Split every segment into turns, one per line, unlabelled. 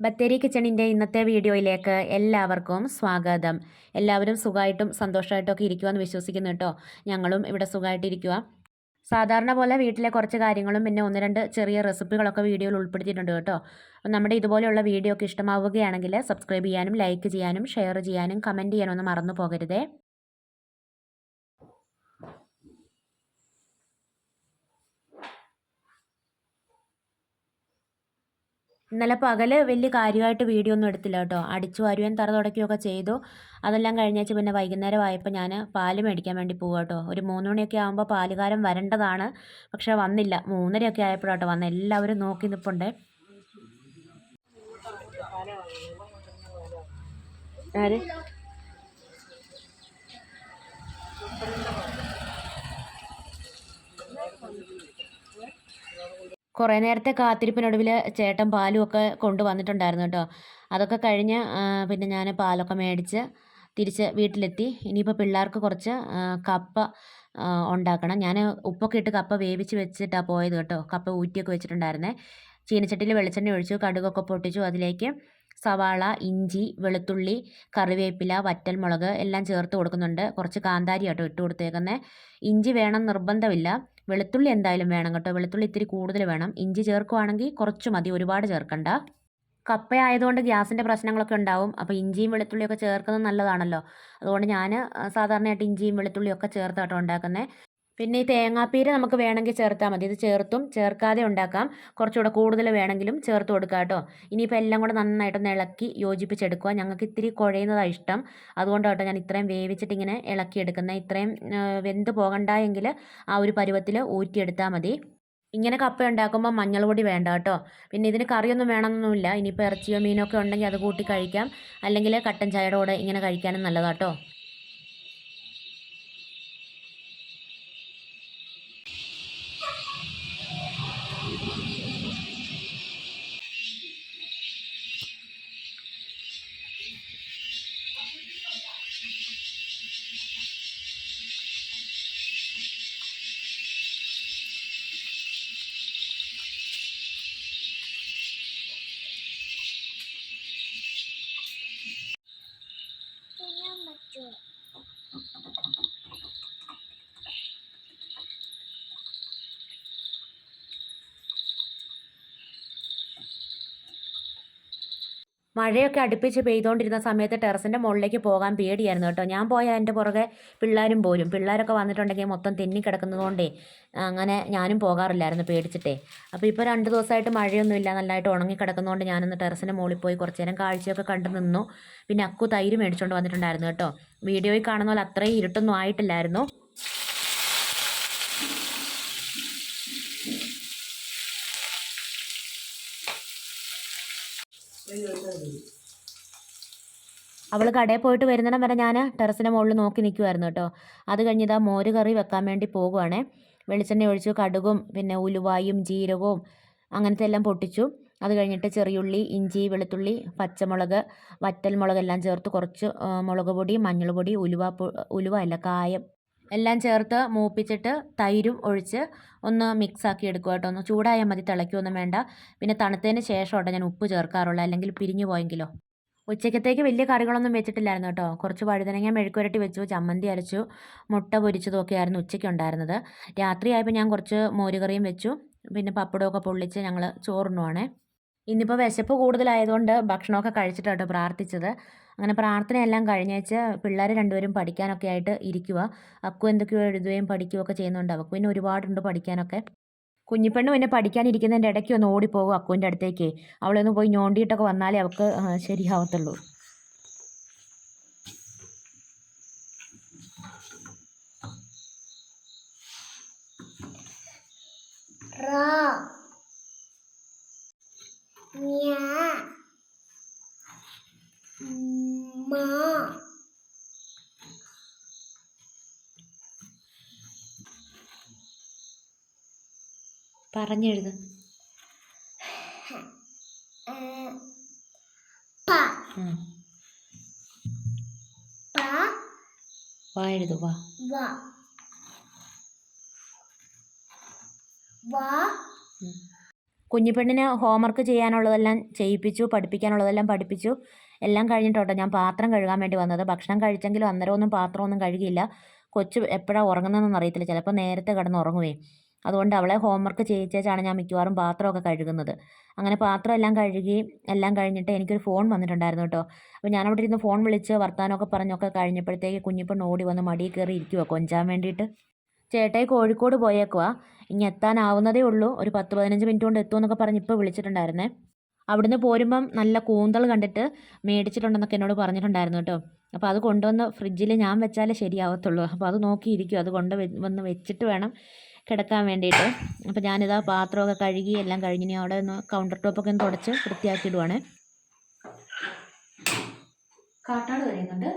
ബത്തേരി കിച്ചണിന്റെ ഇന്നത്തെ വീഡിയോയിലേക്ക് എല്ലാവർക്കും സ്വാഗതം. എല്ലാവരും സുഖമായിട്ടും സന്തോഷമായിട്ടും ഒക്കെ ഇരിക്കുമെന്ന് വിശ്വസിക്കുന്നു കേട്ടോ. ഞങ്ങളും ഇവിടെ സുഖമായിട്ടിരിക്കുക സാധാരണ പോലെ വീട്ടിലെ കുറച്ച് കാര്യങ്ങളും പിന്നെ ഒന്ന് രണ്ട് ചെറിയ റെസിപ്പികളൊക്കെ വീഡിയോയിൽ ഉൾപ്പെടുത്തിയിട്ടുണ്ട് കേട്ടോ. നമ്മുടെ ഇതുപോലെയുള്ള വീഡിയോ ഒക്കെ ഇഷ്ടമാവുകയാണെങ്കിൽ സബ്സ്ക്രൈബ് ചെയ്യാനും ലൈക്ക് ചെയ്യാനും ഷെയർ ചെയ്യാനും കമന്റ് ചെയ്യാനും ഒന്നും മറന്നു പോകരുതേ. ഇന്നലെ പകൽ വലിയ കാര്യമായിട്ട് വീഡിയോ ഒന്നും എടുത്തില്ല കേട്ടോ. അടിച്ചു വരുവാൻ തറ തുടക്കുകയൊക്കെ ചെയ്തു. അതെല്ലാം കഴിഞ്ഞേച്ച് പിന്നെ വൈകുന്നേരം ആയപ്പോൾ ഞാൻ പാൽ മേടിക്കാൻ വേണ്ടി പോവുക കേട്ടോ. ഒരു മൂന്ന് മണിയൊക്കെ ആകുമ്പോൾ പാലുകാരൻ വരേണ്ടതാണ്. പക്ഷെ വന്നില്ല. മൂന്നരയൊക്കെ ആയപ്പോഴാട്ടോ വന്ന്. എല്ലാവരും നോക്കി നിൽപ്പുണ്ട് ആര്? കുറേ നേരത്തെ കാത്തിരിപ്പിനൊടുവിൽ ചേട്ടൻ പാലും ഒക്കെ കൊണ്ടുവന്നിട്ടുണ്ടായിരുന്നു കേട്ടോ. അതൊക്കെ കഴിഞ്ഞ് പിന്നെ ഞാൻ പാലൊക്കെ മേടിച്ച് തിരിച്ച് വീട്ടിലെത്തി. ഇനിയിപ്പോൾ പിള്ളേർക്ക് കുറച്ച് കപ്പ ഉണ്ടാക്കണം. ഞാൻ ഉപ്പൊക്കെ ഇട്ട് കപ്പ വേവിച്ച് വെച്ചിട്ടാണ് പോയത് കേട്ടോ. കപ്പ ഊറ്റിയൊക്കെ വെച്ചിട്ടുണ്ടായിരുന്നേ. ചീനച്ചട്ടിയിൽ വെളിച്ചെണ്ണ ഒഴിച്ചു കടുകൊക്കെ പൊട്ടിച്ചു. അതിലേക്ക് സവാള ഇഞ്ചി വെളുത്തുള്ളി കറിവേപ്പില വറ്റൽമുളക് എല്ലാം ചേർത്ത് കൊടുക്കുന്നുണ്ട്. കുറച്ച് കാന്താരി കേട്ടോ ഇട്ട് കൊടുത്തേക്കുന്നത് ഇഞ്ചി വേണം നിർബന്ധമില്ല. വെളുത്തുള്ളി എന്തായാലും വേണം കേട്ടോ. വെളുത്തുള്ളി ഇത്തിരി കൂടുതൽ വേണം. ഇഞ്ചി ചേർക്കുവാണെങ്കിൽ കുറച്ച് മതി. ഒരുപാട് ചേർക്കണ്ട. കപ്പ ആയതുകൊണ്ട് ഗ്യാസിന്റെ പ്രശ്നങ്ങളൊക്കെ ഉണ്ടാവും. അപ്പോൾ ഇഞ്ചിയും വെളുത്തുള്ളിയൊക്കെ ചേർക്കുന്നത് നല്ലതാണല്ലോ. അതുകൊണ്ട് ഞാൻ സാധാരണയായിട്ട് ഇഞ്ചിയും വെളുത്തുള്ളിയും ഒക്കെ ചേർത്താട്ടോ ഉണ്ടാക്കുന്നത്. പിന്നെ ഈ തേങ്ങാപ്പീര നമുക്ക് വേണമെങ്കിൽ ചേർത്താൽ മതി. ഇത് ചേർത്തും ചേർക്കാതെ ഉണ്ടാക്കാം. കുറച്ചുകൂടെ കൂടുതൽ വേണമെങ്കിലും ചേർത്ത് കൊടുക്കാം കേട്ടോ. ഇനിയിപ്പോൾ എല്ലാം കൂടെ നന്നായിട്ടൊന്ന് ഇളക്കി യോജിപ്പിച്ചെടുക്കുക. ഞങ്ങൾക്ക് ഇത്തിരി കുഴയുന്നതാണ് ഇഷ്ടം. അതുകൊണ്ട് കേട്ടോ ഞാൻ ഇത്രയും വേവിച്ചിട്ട് ഇങ്ങനെ ഇളക്കിയെടുക്കുന്നത്. ഇത്രയും വെന്ത് പോകണ്ട എങ്കിൽ ആ ഒരു പരുവത്തിൽ ഊറ്റിയെടുത്താൽ മതി. ഇങ്ങനെ കപ്പ ഉണ്ടാക്കുമ്പോൾ മഞ്ഞൾ പൊടി വേണ്ട കേട്ടോ. പിന്നെ ഇതിന് കറിയൊന്നും വേണമെന്നൊന്നുമില്ല. ഇനിയിപ്പോൾ ഇറച്ചിയോ മീനോ ഒക്കെ ഉണ്ടെങ്കിൽ അത് കൂട്ടി കഴിക്കാം. അല്ലെങ്കിൽ കട്ടൻ ചായയുടെ കൂടെ ഇങ്ങനെ കഴിക്കാനും നല്ലതാട്ടോ മഴയൊക്കെ അടുപ്പിച്ച് പെയ്തുകൊണ്ടിരുന്ന സമയത്ത് ടെറസിന്റെ മുകളിലേക്ക് പോകാൻ പേടിയായിരുന്നു കേട്ടോ. ഞാൻ പോയാൽ എന്റെ പുറകെ പിള്ളേരും പോരും. പിള്ളേരൊക്കെ വന്നിട്ടുണ്ടെങ്കിൽ മൊത്തം തെന്നി കിടക്കുന്നതുകൊണ്ടേ അങ്ങനെ ഞാനും പോകാറില്ലായിരുന്നു പേടിച്ചിട്ടേ. അപ്പോൾ ഇപ്പോൾ രണ്ട് ദിവസമായിട്ട് മഴയൊന്നുമില്ല. നല്ലതായിട്ട് ഉണങ്ങി കിടക്കുന്നതുകൊണ്ട് ഞാനൊന്ന് ടെറസിന്റെ മുകളിൽ പോയി കുറച്ച് നേരം കാഴ്ചയൊക്കെ കണ്ടു നിന്നു. പിന്നെ അക്കു തൈര് മേടിച്ചുകൊണ്ട് വന്നിട്ടുണ്ടായിരുന്നു കേട്ടോ. വീഡിയോയിൽ കാണുന്ന പോലെ അത്രയും ഇരുട്ടൊന്നും ആയിട്ടില്ലായിരുന്നു. അവൾ കടയിൽ പോയിട്ട് വരുന്നിടം വരെ ഞാൻ ടെറസിന്റെ മുകളിൽ നോക്കി നിൽക്കുമായിരുന്നു കേട്ടോ. അത് കഴിഞ്ഞിതാ മോര് കറി വെക്കാൻ വേണ്ടി പോകുവാണേ വെളിച്ചെണ്ണ ഒഴിച്ചു കടുകും പിന്നെ ഉലുവായും ജീരകവും അങ്ങനത്തെ എല്ലാം പൊട്ടിച്ചു. അത് കഴിഞ്ഞിട്ട് ചെറിയുള്ളി ഇഞ്ചി വെളുത്തുള്ളി പച്ചമുളക് വറ്റൽമുളക് എല്ലാം ചേർത്ത് കുറച്ച് മുളക് പൊടി മഞ്ഞൾപ്പൊടി ഉലുവ ഉലുവ അല്ല കായം എല്ലാം ചേർത്ത് മൂപ്പിച്ചിട്ട് തൈരും ഒഴിച്ച് ഒന്ന് മിക്സ് ആക്കി എടുക്കുക കേട്ടോ. ഒന്ന് ചൂടായാൽ മതി തിളയ്ക്കുകയൊന്നും വേണ്ട. പിന്നെ തണുത്തതിന് ശേഷം കേട്ടോ ഞാൻ ഉപ്പ് ചേർക്കാറുള്ളൂ. അല്ലെങ്കിൽ പിരിഞ്ഞു പോയെങ്കിലോ. ഉച്ചക്കത്തേക്ക് വലിയ കറികളൊന്നും വെച്ചിട്ടില്ലായിരുന്നു കേട്ടോ. കുറച്ച് വഴുതനങ്ങ മെഴുക്കുരട്ടി വെച്ചു ചമ്മന്തി അരച്ചു മുട്ട പൊരിച്ചതും ഒക്കെ ആയിരുന്നു ഉച്ചയ്ക്ക് ഉണ്ടായിരുന്നത് രാത്രിയായപ്പോൾ ഞാൻ കുറച്ച് മോരുകറിയും വെച്ചു പിന്നെ പപ്പടമൊക്കെ പൊള്ളിച്ച് ഞങ്ങൾ ചോറുണ്ണുവാണേ. ഇന്നിപ്പോൾ വിശപ്പ് കൂടുതലായതുകൊണ്ട് ഭക്ഷണമൊക്കെ കഴിച്ചിട്ട് പ്രാർത്ഥിച്ചത്. അങ്ങനെ പ്രാർത്ഥനയെല്ലാം കഴിഞ്ഞേച്ച് പിള്ളേർ രണ്ടുപേരും പഠിക്കാനൊക്കെ ആയിട്ട് ഇരിക്കുക അക്കു എന്തൊക്കെയോ എഴുതുകയും പഠിക്കുകയൊക്കെ ചെയ്യുന്നുണ്ട്. അവക്കു പിന്നെ ഒരുപാടുണ്ട് പഠിക്കാനൊക്കെ. കുഞ്ഞിപ്പെണ്ണ് എന്നെ പഠിക്കാനിരിക്കുന്നതിന്റെ ഇടയ്ക്ക് ഒന്ന് ഓടിപ്പോകും അക്കുവിന്റെ അടുത്തേക്ക്. അവളൊന്ന് പോയി ഞോണ്ടിയിട്ടൊക്കെ വന്നാലേ അവൾക്ക് ശരിയാവത്തുള്ളൂ. പറഞ്ഞെഴുത്. വാ എഴുതു വാ. കുഞ്ഞിപ്പെണ്ണിന് ഹോംവർക്ക് ചെയ്യാനുള്ളതെല്ലാം ചെയ്യിപ്പിച്ചു പഠിപ്പിക്കാനുള്ളതെല്ലാം പഠിപ്പിച്ചു. എല്ലാം കഴിഞ്ഞിട്ടോട്ടോ ഞാൻ പാത്രം കഴുകാൻ വേണ്ടി വന്നത്. ഭക്ഷണം കഴിച്ചെങ്കിലും അന്നേരമൊന്നും പാത്രമൊന്നും കഴുകിയില്ല. കൊച്ചു എപ്പോഴാണ് ഉറങ്ങുന്നതെന്നൊന്നും അറിയത്തില്ല. ചിലപ്പോൾ നേരത്തെ കിടന്ന് ഉറങ്ങുവേ. അതുകൊണ്ട് അവളെ ഹോംവർക്ക് ചെയ്യിച്ചേച്ചാണ് ഞാൻ മിക്കവാറും പാത്രമൊക്കെ കഴുകുന്നത്. അങ്ങനെ പാത്രം എല്ലാം കഴുകി എല്ലാം കഴിഞ്ഞിട്ട് എനിക്കൊരു ഫോൺ വന്നിട്ടുണ്ടായിരുന്നു കേട്ടോ. അപ്പോൾ ഞാനവിടെ ഇരുന്ന് ഫോൺ വിളിച്ച് വർത്തമാനമൊക്കെ പറഞ്ഞൊക്കെ കഴിഞ്ഞപ്പോഴത്തേക്ക് കുഞ്ഞിപ്പം ഓടി വന്ന് മടിയിൽ കയറി ഇരിക്കുവോ കൊഞ്ചാൻ വേണ്ടിയിട്ട്. ചേട്ടായി കോഴിക്കോട് പോയേക്കുവാ. ഇനി എത്താനാവുന്നതേ ഉള്ളൂ. ഒരു പത്ത് പതിനഞ്ച് മിനിറ്റ് കൊണ്ട് എത്തുമെന്നൊക്കെ പറഞ്ഞ് ഇപ്പോൾ വിളിച്ചിട്ടുണ്ടായിരുന്നേ. അവിടുന്ന് പോരുമ്പം നല്ല കൂന്തൾ കണ്ടിട്ട് മേടിച്ചിട്ടുണ്ടെന്നൊക്കെ എന്നോട് പറഞ്ഞിട്ടുണ്ടായിരുന്നു കേട്ടോ. അപ്പോൾ അത് കൊണ്ടുവന്ന് ഫ്രിഡ്ജിൽ ഞാൻ വെച്ചാലേ ശരിയാവത്തുള്ളൂ. അപ്പോൾ അത് നോക്കിയിരിക്കും അത് കൊണ്ട് വന്ന് വെച്ചിട്ട് വേണം കിടക്കാൻ വേണ്ടിയിട്ട്. അപ്പോൾ ഞാനിതാ പാത്രമൊക്കെ കഴുകി എല്ലാം കഴിഞ്ഞ് ഇനി അവിടെ ഒന്ന് കൗണ്ടർ ടോപ്പൊക്കെ ഒന്ന് തുടച്ച് വൃത്തിയാക്കിയിടുവാണ്. കാട്ടാട് കഴിയുന്നുണ്ട്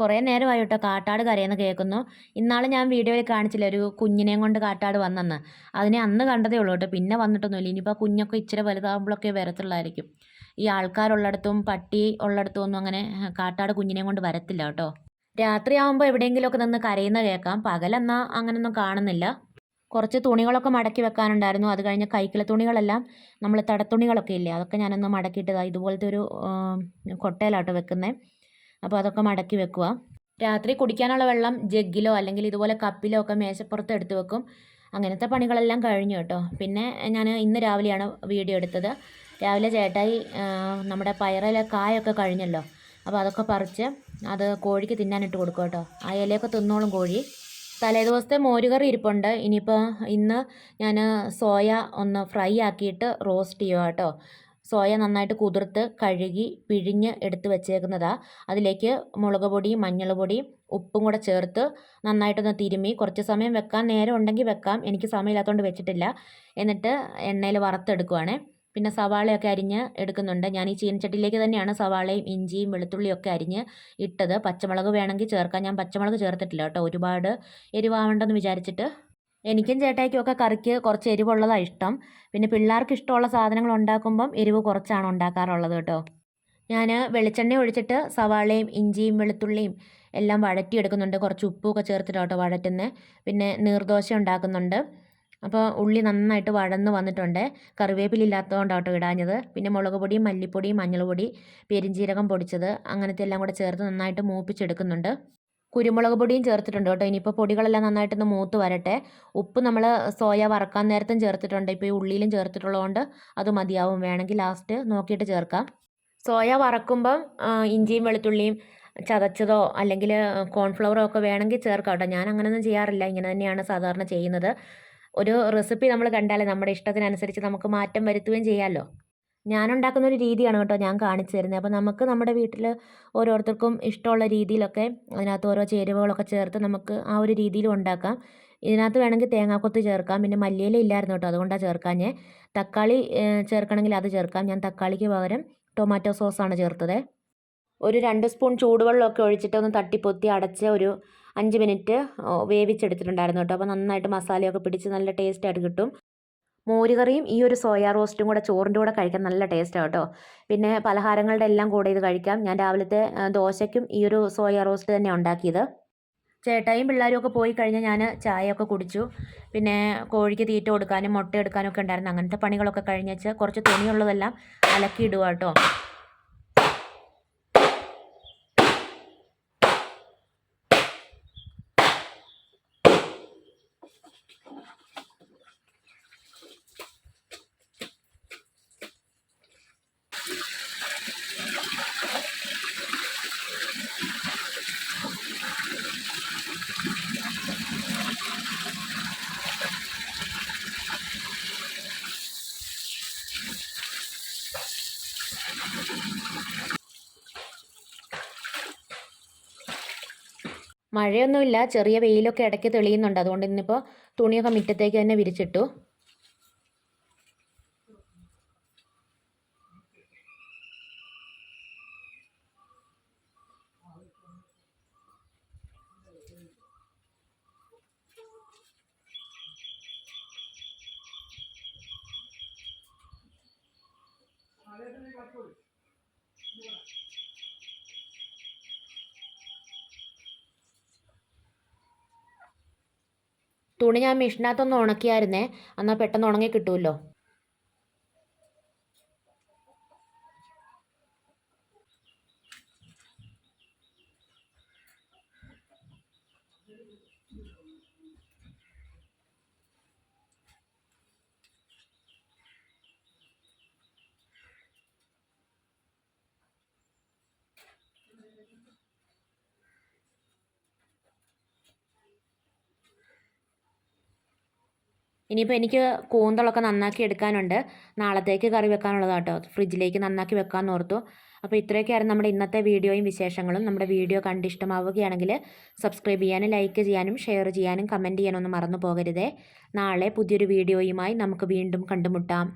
കുറേ നേരമായി കേട്ടോ കാട്ടാട് കരയെന്ന് കേൾക്കുന്നു. ഇന്നാൾ ഞാൻ വീഡിയോയിൽ കാണിച്ചില്ല ഒരു കുഞ്ഞിനെയും കൊണ്ട് കാട്ടാട് വന്നെന്ന്. അതിനെ അന്ന് കണ്ടതേ ഉള്ളൂ കേട്ടോ. പിന്നെ വന്നിട്ടൊന്നുമില്ല. ഇനിയിപ്പോൾ കുഞ്ഞൊക്കെ ഇച്ചിരി വലുതാകുമ്പോഴൊക്കെ വരത്തുള്ളായിരിക്കും. ഈ ആൾക്കാരുള്ളിടത്തും പട്ടി ഉള്ളിടത്തും ഒന്നും അങ്ങനെ കാട്ടാട് കുഞ്ഞിനെയും കൊണ്ട് വരത്തില്ല കേട്ടോ. രാത്രിയാവുമ്പോൾ എവിടെയെങ്കിലുമൊക്കെ നിന്ന് കരയുന്ന കേൾക്കാം. പകലെന്നാൽ അങ്ങനൊന്നും കാണുന്നില്ല. കുറച്ച് തുണികളൊക്കെ മടക്കി വെക്കാനുണ്ടായിരുന്നു. അത് കഴിഞ്ഞ് കൈക്കിള തുണികളെല്ലാം നമ്മൾ തടത്തുണികളൊക്കെ ഇല്ലേ അതൊക്കെ ഞാനൊന്ന് മടക്കിയിട്ടതാണ് ഇതുപോലത്തെ ഒരു കൊട്ടയിലാട്ടോ വെക്കുന്നത് അപ്പോൾ അതൊക്കെ മടക്കി വെക്കുക രാത്രി കുടിക്കാനുള്ള വെള്ളം ജഗ്ഗിലോ അല്ലെങ്കിൽ ഇതുപോലെ കപ്പിലോ ഒക്കെ മേശപ്പുറത്ത് എടുത്ത് വെക്കും. അങ്ങനത്തെ പണികളെല്ലാം കഴിഞ്ഞു കേട്ടോ. പിന്നെ ഞാൻ ഇന്ന് രാവിലെയാണ് വീഡിയോ എടുത്തത്. രാവിലെ ചേട്ടായി നമ്മുടെ പയറിലെ കായൊക്കെ കഴിഞ്ഞല്ലോ. അപ്പോൾ അതൊക്കെ പറിച്ച് അത് കോഴിക്ക് തിന്നാനിട്ട് കൊടുക്കും കേട്ടോ. ആ ഇലയൊക്കെ തിന്നോളും കോഴി. തലേ ദിവസത്തെ മോരുകറി ഇരിപ്പുണ്ട്. ഇനിയിപ്പോൾ ഇന്ന് ഞാൻ സോയ ഒന്ന് ഫ്രൈ ആക്കിയിട്ട് റോസ്റ്റ് ചെയ്യുക കേട്ടോ. സോയ നന്നായിട്ട് കുതിർത്ത് കഴുകി പിഴിഞ്ഞ് എടുത്ത് വെച്ചേക്കുന്നതാണ് അതിലേക്ക് മുളക് പൊടി മഞ്ഞൾ പൊടി ഉപ്പും കൂടെ ചേർത്ത് നന്നായിട്ടൊന്ന് തിരുമ്മി കുറച്ച് സമയം വെക്കാൻ നേരം ഉണ്ടെങ്കിൽ വെക്കാം. എനിക്ക് സമയമില്ലാത്തതുകൊണ്ട് വെച്ചിട്ടില്ല. എന്നിട്ട് എണ്ണയിൽ വറുത്തെടുക്കുവാണേ. പിന്നെ സവാളയൊക്കെ അരിഞ്ഞ് എടുക്കുന്നുണ്ട്. ഞാൻ ഈ ചീനച്ചട്ടിയിലേക്ക് തന്നെയാണ് സവാളയും ഇഞ്ചിയും വെളുത്തുള്ളിയും ഒക്കെ അരിഞ്ഞ് ഇട്ടത്. പച്ചമുളക് വേണമെങ്കിൽ ചേർക്കാം. ഞാൻ പച്ചമുളക് ചേർത്തിട്ടില്ല കേട്ടോ. ഒരുപാട് എരിവാവണ്ടെന്ന് വിചാരിച്ചിട്ട്. എനിക്കും ചേട്ടായിക്കും ഒക്കെ കറിക്ക് കുറച്ച് എരിവുള്ളതാണ് ഇഷ്ടം. പിന്നെ പിള്ളേർക്ക് ഇഷ്ടമുള്ള സാധനങ്ങൾ ഉണ്ടാക്കുമ്പം എരിവ് കുറച്ചാണ് ഉണ്ടാക്കാറുള്ളത് കേട്ടോ. ഞാൻ വെളിച്ചെണ്ണ ഒഴിച്ചിട്ട് സവാളയും ഇഞ്ചിയും വെളുത്തുള്ളിയും എല്ലാം വഴറ്റിയെടുക്കുന്നുണ്ട്. കുറച്ച് ഉപ്പുമൊക്കെ ചേർത്തിട്ട് കേട്ടോ വഴറ്റുന്നത് പിന്നെ നീർദോശ ഉണ്ടാക്കുന്നുണ്ട്. അപ്പോൾ ഉള്ളി നന്നായിട്ട് വഴന്ന് വന്നിട്ടുണ്ട്. കറിവേപ്പില ഇല്ലാത്തതുകൊണ്ടാണ് കേട്ടോ ഇടാഞ്ഞത്. പിന്നെ മുളക് പൊടിയും മല്ലിപ്പൊടിയും മഞ്ഞൾപ്പൊടി പെരിഞ്ജീരകം പൊടിച്ചത്. അങ്ങനത്തെ എല്ലാം കൂടെ ചേർത്ത് നന്നായിട്ട് മൂപ്പിച്ചെടുക്കുന്നുണ്ട്. കുരുമുളക് പൊടിയും ചേർത്തിട്ടുണ്ട് കേട്ടോ. ഇനിയിപ്പോൾ പൊടികളെല്ലാം നന്നായിട്ടൊന്ന് മൂത്ത് വരട്ടെ. ഉപ്പ് നമ്മൾ സോയ വറക്കാൻ നേരത്തും ചേർത്തിട്ടുണ്ട്. ഇപ്പോൾ ഈ ഉള്ളിയിലും ചേർത്തിട്ടുള്ളതുകൊണ്ട് അത് മതിയാവും. വേണമെങ്കിൽ ലാസ്റ്റ് നോക്കിയിട്ട് ചേർക്കാം. സോയ വറക്കുമ്പം ഇഞ്ചിയും വെളുത്തുള്ളിയും ചതച്ചതോ അല്ലെങ്കിൽ കോൺഫ്ലവറോ ഒക്കെ വേണമെങ്കിൽ ചേർക്കാം കേട്ടോ. ഞാൻ അങ്ങനെയൊന്നും ചെയ്യാറില്ല. ഇങ്ങനെ തന്നെയാണ് സാധാരണ ചെയ്യുന്നത്. ഒരു റെസിപ്പി നമ്മൾ കണ്ടാൽ നമ്മുടെ ഇഷ്ടത്തിനനുസരിച്ച് നമുക്ക് മാറ്റം വരുത്തുകയും ചെയ്യാമല്ലോ ഞാനുണ്ടാക്കുന്ന ഒരു രീതിയാണ് കേട്ടോ ഞാൻ കാണിച്ചു തരുന്നത് അപ്പോൾ നമുക്ക് നമ്മുടെ വീട്ടിൽ ഓരോരുത്തർക്കും ഇഷ്ടമുള്ള രീതിയിലൊക്കെ അതിനകത്ത് ഓരോ ചേരുവകളൊക്കെ ചേർത്ത് നമുക്ക് ആ ഒരു രീതിയിലും ഉണ്ടാക്കാം. ഇതിനകത്ത് വേണമെങ്കിൽ തേങ്ങാക്കൊത്ത് ചേർക്കാം. പിന്നെ മല്ലിയില ഇല്ലായിരുന്നു കേട്ടോ അതുകൊണ്ടാണ് ചേർക്കാഞ്ഞേ. തക്കാളി ചേർക്കണമെങ്കിൽ അത് ചേർക്കാം. ഞാൻ തക്കാളിക്ക് പകരം ടൊമാറ്റോ സോസാണ് ചേർത്തത്. ഒരു രണ്ട് സ്പൂൺ ചൂടുവെള്ളമൊക്കെ ഒഴിച്ചിട്ട് ഒന്ന് തട്ടിപ്പൊത്തി അടച്ച ഒരു അഞ്ച് മിനിറ്റ് വേവിച്ചെടുത്തിട്ടുണ്ടായിരുന്നു കേട്ടോ. അപ്പോൾ നന്നായിട്ട് മസാലയൊക്കെ പിടിച്ച് നല്ല ടേസ്റ്റായിട്ട് കിട്ടും. മോരുകറിയും ഈ ഒരു സോയാ റോസ്റ്റും കൂടെ ചോറിന്റെ കൂടെ കഴിക്കാൻ നല്ല ടേസ്റ്റാണ് കേട്ടോ. പിന്നെ പലഹാരങ്ങളുടെ എല്ലാം കൂടെ ഇത് കഴിക്കാം. ഞാൻ രാവിലത്തെ ദോശയ്ക്കും ഈ ഒരു സോയാ റോസ്റ്റ് തന്നെ ഉണ്ടാക്കിയത്. ചേട്ടായും പിള്ളേരും ഒക്കെ പോയി കഴിഞ്ഞാൽ ഞാൻ ചായയൊക്കെ കുടിച്ചു. പിന്നെ കോഴിക്ക് തീറ്റ കൊടുക്കാനും മുട്ട എടുക്കാനും ഒക്കെ ഉണ്ടായിരുന്നു. അങ്ങനത്തെ പണികളൊക്കെ കഴിഞ്ഞേച്ച് കുറച്ച് തുണിയുള്ളതെല്ലാം അലക്കിയിടുക കേട്ടോ. മഴയൊന്നുമില്ല ചെറിയ വെയിലൊക്കെ ഇടയ്ക്ക് തെളിയുന്നുണ്ട്. അതുകൊണ്ട് ഇന്നിപ്പോൾ തുണിയൊക്കെ മുറ്റത്തേക്ക് തന്നെ വിരിച്ചിട്ടു. തുണി ഞാൻ മെഷീനകത്തൊന്ന് ഉണക്കിയായിരുന്നേ. എന്നാൽ പെട്ടെന്ന് ഉണങ്ങി കിട്ടുമല്ലോ ഇനിയിപ്പോൾ എനിക്ക് കൂന്തളൊക്കെ നന്നാക്കി എടുക്കാനുണ്ട്. നാളത്തേക്ക് കറി വെക്കാനുള്ളത് കേട്ടോ ഫ്രിഡ്ജിലേക്ക് നന്നാക്കി വെക്കാമെന്ന് ഓർത്തു. അപ്പോൾ ഇത്രയൊക്കെയായിരുന്നു നമ്മുടെ ഇന്നത്തെ വീഡിയോയും വിശേഷങ്ങളും. നമ്മുടെ വീഡിയോ കണ്ട് ഇഷ്ടമാവുകയാണെങ്കിൽ സബ്സ്ക്രൈബ് ചെയ്യാനും ലൈക്ക് ചെയ്യാനും ഷെയർ ചെയ്യാനും കമന്റ് ചെയ്യാനൊന്നും മറന്നു പോകരുതേ. നാളെ പുതിയൊരു വീഡിയോയുമായി നമുക്ക് വീണ്ടും കണ്ടുമുട്ടാം.